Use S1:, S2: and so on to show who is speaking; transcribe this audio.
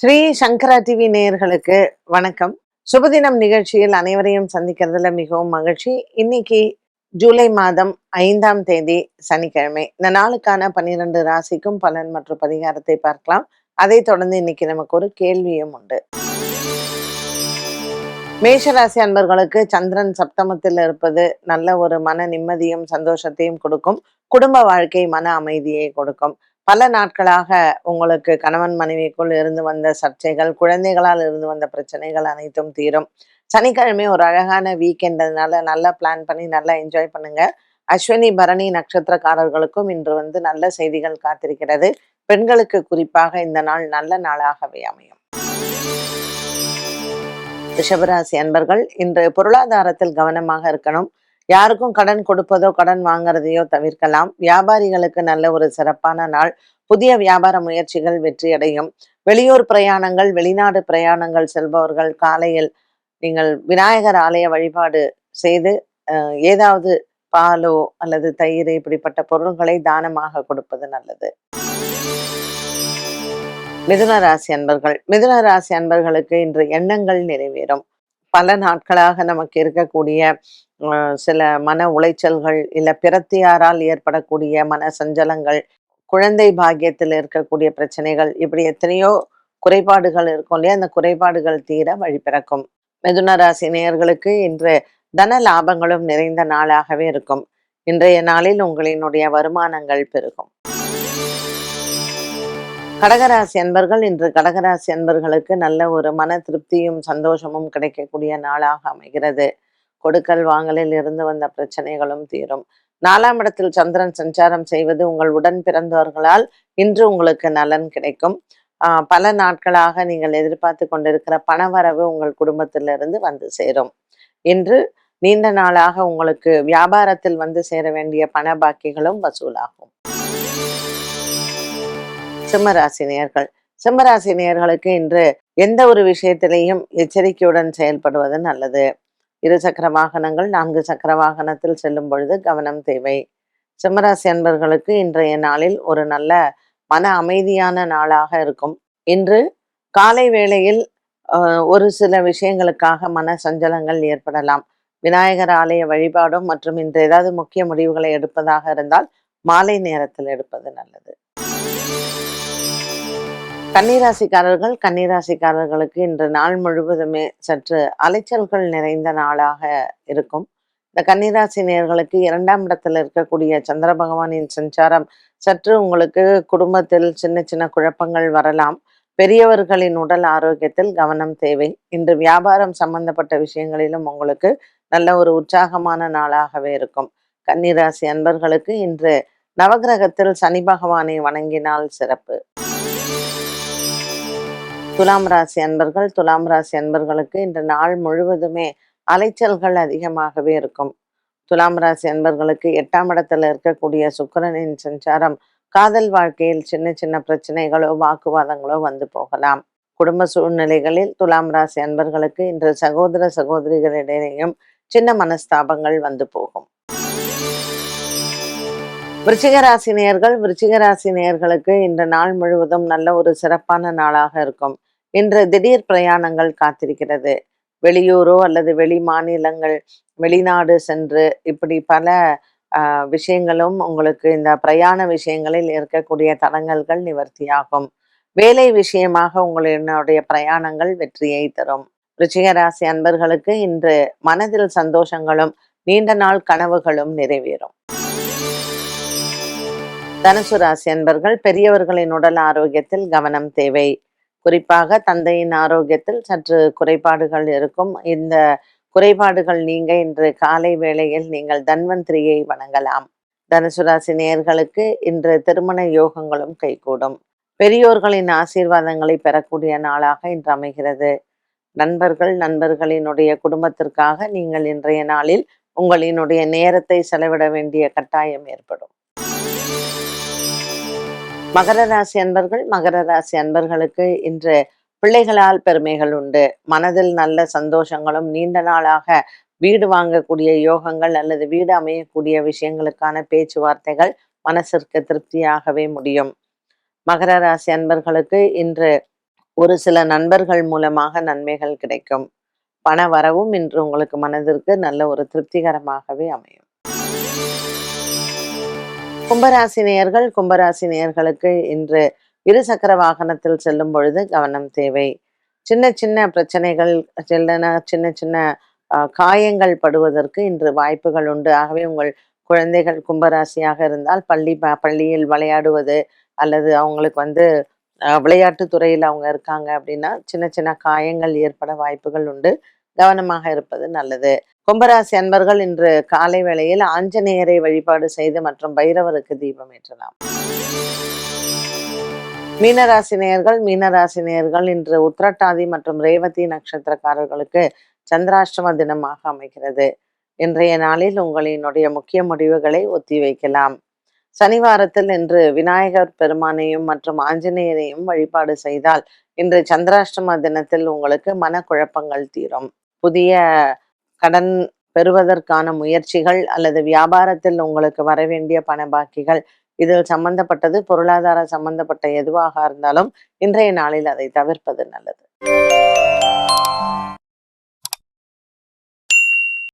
S1: ஸ்ரீ சங்கரா TV நேயர்களுக்கு வணக்கம். சுபதினம் நிகழ்ச்சியில் அனைவரையும் சந்திக்கிறதுல மிகவும் மகிழ்ச்சி. இன்னைக்கு ஜூலை மாதம் ஐந்தாம் தேதி சனிக்கிழமை. இந்த நாளுக்கான பன்னிரண்டு ராசிக்கும் பலன் மற்றும் பரிகாரத்தை பார்க்கலாம். அதை தொடர்ந்து இன்னைக்கு நமக்கு ஒரு கேள்வியும் உண்டு. மேஷராசி அன்பர்களுக்கு சந்திரன் சப்தமத்தில் இருப்பது நல்ல ஒரு மன நிம்மதியும் சந்தோஷத்தையும் கொடுக்கும். குடும்ப வாழ்க்கை மன அமைதியை கொடுக்கும். பல நாட்களாக உங்களுக்கு கணவன் மனைவிக்குள் இருந்து வந்த சர்ச்சைகள் குழந்தைகளால் இருந்து வந்த பிரச்சனைகள் அனைத்தும் தீரும். சனிக்கிழமை ஒரு அழகான வீக்கெண்டதுனால நல்லா பிளான் பண்ணி நல்லா என்ஜாய் பண்ணுங்க. அஸ்வினி பரணி நட்சத்திரக்காரர்களுக்கும் இன்று வந்து நல்ல செய்திகள் காத்திருக்கிறது. பெண்களுக்கு குறிப்பாக இந்த நாள் நல்ல நாளாகவே அமையும். ரிஷபராசி அன்பர்கள் இன்று பொருளாதாரத்தில் கவனமாக இருக்கணும். யாருக்கும் கடன் கொடுப்பதோ கடன் வாங்குறதையோ தவிர்க்கலாம். வியாபாரிகளுக்கு நல்ல ஒரு சிறப்பான நாள். புதிய வியாபார முயற்சிகள் வெற்றியடையும். வெளியூர் பிரயாணங்கள் வெளிநாடு பிரயாணங்கள் செல்பவர்கள் காலையில் நீங்கள் விநாயகர் ஆலய வழிபாடு செய்து ஏதாவது பாலோ அல்லது தயிர் இப்படிப்பட்ட பொருள்களை தானமாக கொடுப்பது நல்லது. மிதுன ராசி அன்பர்கள். மிதுன ராசி அன்பர்களுக்கு இன்று எண்ணங்கள் நிறைவேறும். பல நாட்களாக நமக்கு இருக்கக்கூடிய சில மன உளைச்சல்கள் இல்ல பிரத்தியாரால் ஏற்படக்கூடிய மன சஞ்சலங்கள் குழந்தை பாக்கியத்தில் இருக்கக்கூடிய பிரச்சனைகள் இப்படி எத்தனையோ குறைபாடுகள் இருக்கும் இல்லையா? அந்த குறைபாடுகள் தீர வழி பிறக்கும். மிதுன ராசி நேயர்களுக்கு இன்று தன லாபங்களும் நிறைந்த நாளாகவே இருக்கும். இன்றைய நாளில் உங்களினுடைய வருமானங்கள் பெருகும். கடகராசி அன்பர்கள் இன்று கடகராசி அன்பர்களுக்கு நல்ல ஒரு மன திருப்தியும் சந்தோஷமும் கிடைக்கக்கூடிய நாளாக அமைகிறது. கொடுக்கல் வாங்கலில் இருந்து வந்த பிரச்சனைகளும் தீரும். நாலாம் இடத்தில் சந்திரன் சஞ்சாரம் செய்வது உங்கள் உடன் பிறந்தவர்களால் இன்று உங்களுக்கு நலன் கிடைக்கும். ஆஹ் பல நாட்களாக நீங்கள் எதிர்பார்த்து கொண்டிருக்கிற பணவரவு உங்கள் குடும்பத்திலிருந்து வந்து சேரும். இன்று நீண்ட நாளாக உங்களுக்கு வியாபாரத்தில் வந்து சேர வேண்டிய பண பாக்கிகளும் வசூலாகும். சிம்மராசி சிம்மராசினியர்களுக்கு சிம்மராசி இன்று எந்த ஒரு விஷயத்திலையும் எச்சரிக்கையுடன் செயல்படுவது நல்லது. இரு சக்கர வாகனங்கள் நான்கு சக்கர வாகனத்தில் செல்லும் பொழுது கவனம் தேவை. சிம்மராசி அன்பர்களுக்கு இன்றைய நாளில் ஒரு நல்ல மன அமைதியான நாளாக இருக்கும். இன்று காலை வேளையில் ஒரு சில விஷயங்களுக்காக மன சஞ்சலங்கள் ஏற்படலாம். விநாயகர் ஆலய வழிபாடும் மற்றும் இன்று ஏதாவது முக்கிய முடிவுகளை எடுப்பதாக இருந்தால் மாலை நேரத்தில் எடுப்பது நல்லது. கன்னிராசிக்காரர்கள் கன்னிராசிக்காரர்களுக்கு இன்று நாள் முழுவதுமே சற்று அலைச்சல்கள் நிறைந்த நாளாக இருக்கும். இந்த கன்னிராசி நேர்களுக்கு இரண்டாம் இடத்தில் இருக்கக்கூடிய சந்திர பகவானின் சஞ்சாரம் சற்று உங்களுக்கு குடும்பத்தில் சின்ன சின்ன குழப்பங்கள் வரலாம். பெரியவர்களின் உடல் ஆரோக்கியத்தில் கவனம் தேவை. இன்று வியாபாரம் சம்பந்தப்பட்ட விஷயங்களிலும் உங்களுக்கு நல்ல ஒரு உற்சாகமான நாளாகவே இருக்கும். கன்னிராசி அன்பர்களுக்கு இன்று நவகிரகத்தில் சனி பகவானை வணங்கினால் சிறப்பு. துலாம் ராசி அன்பர்கள் துலாம் ராசி அன்பர்களுக்கு இன்று நாள் முழுவதுமே அலைச்சல்கள் அதிகமாகவே இருக்கும். துலாம் ராசி அன்பர்களுக்கு எட்டாம் இடத்துல இருக்கக்கூடிய சுக்கரனின் சஞ்சாரம் காதல் வாழ்க்கையில் சின்ன சின்ன பிரச்சனைகளோ வாக்குவாதங்களோ வந்து போகலாம். குடும்ப சூழ்நிலைகளில் துலாம் ராசி அன்பர்களுக்கு இன்று சகோதர சகோதரிகளிடையேயும் சின்ன மனஸ்தாபங்கள் வந்து போகும். விருச்சிகராசி நேர்கள் விருச்சிகராசி நேர்களுக்கு இந்த இன்று நாள் முழுவதும் நல்ல ஒரு சிறப்பான நாளாக இருக்கும். இன்று திடீர் பிரயாணங்கள் காத்திருக்கிறது. வெளியூரோ அல்லது வெளி மாநிலங்கள் வெளிநாடு சென்று இப்படி பல ஆஹ், விஷயங்களும் உங்களுக்கு இந்த பிரயாண விஷயங்களில் இருக்கக்கூடிய தடங்கல்கள் நிவர்த்தியாகும். வேலை விஷயமாக உங்களுடைய பிரயாணங்கள் வெற்றியை தரும். ரிச்சிகராசி ராசி அன்பர்களுக்கு இன்று மனதில் சந்தோஷங்களும் நீண்ட நாள் கனவுகளும் நிறைவேறும். தனுசு ராசி அன்பர்கள் பெரியவர்களின் உடல் ஆரோக்கியத்தில் கவனம் தேவை. குறிப்பாக தந்தையின் ஆரோக்கியத்தில் சற்று குறைபாடுகள் இருக்கும். இந்த குறைபாடுகள் நீங்க இன்று காலை வேளையில் நீங்கள் தன்வந்திரியை வணங்கலாம் தனுசு ராசி நேயர்களுக்கு இன்று திருமண யோகங்களும் கைகூடும். பெரியோர்களின் ஆசீர்வாதங்களை பெறக்கூடிய நாளாக இன்று அமைகிறது. நண்பர்கள் நண்பர்களினுடைய குடும்பத்திற்காக நீங்கள் இன்றைய நாளில் உங்களினுடைய நேரத்தை செலவிட வேண்டிய கட்டாயம் ஏற்படும். மகர ராசி அன்பர்கள் மகர ராசி அன்பர்களுக்கு இன்று பிள்ளைகளால் பெருமைகள் உண்டு. மனதில் நல்ல சந்தோஷங்களும் நீண்ட நாளாக வீடு வாங்கக்கூடிய யோகங்கள் அல்லது வீடு அமையக்கூடிய விஷயங்களுக்கான பேச்சுவார்த்தைகள் மனசிற்கு திருப்தியாகவே முடியும். மகர ராசி அன்பர்களுக்கு இன்று ஒரு சில நண்பர்கள் மூலமாக நன்மைகள் கிடைக்கும். பண வரவும் இன்று உங்களுக்கு மனதிற்கு நல்ல ஒரு திருப்திகரமாகவே அமையும். கும்பராசி நேயர்கள் கும்பராசி நேயர்களுக்கு இன்று இருசக்கர வாகனத்தில் செல்லும் பொழுது கவனம் தேவை. சின்ன சின்ன பிரச்சனைகள் இல்லைன்னா சின்ன சின்ன காயங்கள் படுவதற்கு இன்று வாய்ப்புகள் உண்டு. ஆகவே உங்கள் குழந்தைகள் கும்பராசியாக இருந்தால் பள்ளி பள்ளியில் விளையாடுவது அல்லது அவங்களுக்கு வந்து அஹ், துறையில் அவங்க இருக்காங்க அப்படின்னா சின்ன சின்ன காயங்கள் ஏற்பட வாய்ப்புகள் உண்டு. கவனமாக இருப்பது நல்லது. கும்பராசி அன்பர்கள் இன்று காலை வேளையில் ஆஞ்சநேயரை வழிபாடு செய்து மற்றும் பைரவருக்கு தீபம் ஏற்றலாம். மீனராசி நேயர்கள் மீனராசி நேயர்கள் இன்று உத்திரட்டாதி மற்றும் ரேவதி நட்சத்திரக்காரர்களுக்கு சந்திராஷ்டம தினமாக அமைகிறது. இன்றைய நாளில் உங்களினுடைய முக்கிய முடிவுகளை ஒத்திவைக்கலாம் சனிவாரத்தில் இன்று விநாயகர் பெருமானையும் மற்றும் ஆஞ்சநேயரையும் வழிபாடு செய்தால் இன்று சந்திராஷ்டம தினத்தில் உங்களுக்கு மனக்குழப்பங்கள் தீரும். புதிய கடன் பெறுவதற்கான முயற்சிகள் அல்லது வியாபாரத்தில் உங்களுக்கு வர வேண்டிய பண பாக்கிகள் இதில் சம்பந்தப்பட்டது பொருளாதார சம்பந்தப்பட்ட எதுவாக இருந்தாலும் இன்றைய நாளில் அதை தவிர்ப்பது நல்லது.